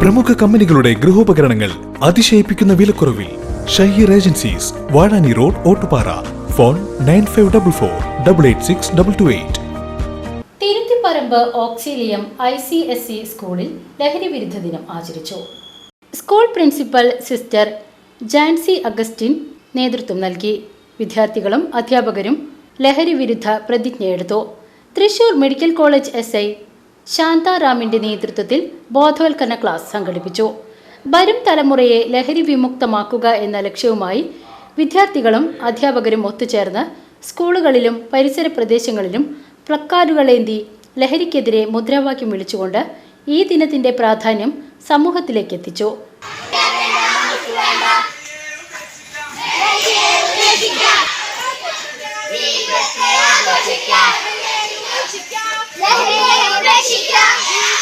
പ്രമുഖ കമ്പനികളുടെ ഗൃഹോപകരണങ്ങൾ അതിശയിപ്പിക്കുന്ന വിലക്കുറവിൽ Shaheer agencies Vazhani road Ottupara. Phone nine five double four double eight six double two eight. Thiruthiparambu Auxilium I C S C സ്കൂളിൽ ലഹരി വിരുദ്ധ ദിനം ആചരിച്ചു. School principal sister Jancy Augustine നേതൃത്വം നൽകി. വിദ്യാർത്ഥികളും അധ്യാപകരും ലഹരി വിരുദ്ധ പ്രതിജ്ഞയെടുത്തു. Thrissur medical college S I ശാന്താറാമിന്റെ നേതൃത്വത്തിൽ ബോധവൽക്കരണ ക്ലാസ് സംഘടിപ്പിച്ചു. വരും തലമുറയെ ലഹരി വിമുക്തമാക്കുക എന്ന ലക്ഷ്യവുമായി വിദ്യാർത്ഥികളും അധ്യാപകരും ഒത്തുചേർന്ന് സ്കൂളുകളിലും പരിസര പ്രദേശങ്ങളിലും പ്ലക്കാർഡുകളേന്തി ലഹരിക്കെതിരെ മുദ്രാവാക്യം വിളിച്ചുകൊണ്ട് ഈ ദിനത്തിന്റെ പ്രാധാന്യം സമൂഹത്തിലേക്ക് എത്തിച്ചു. Yeah.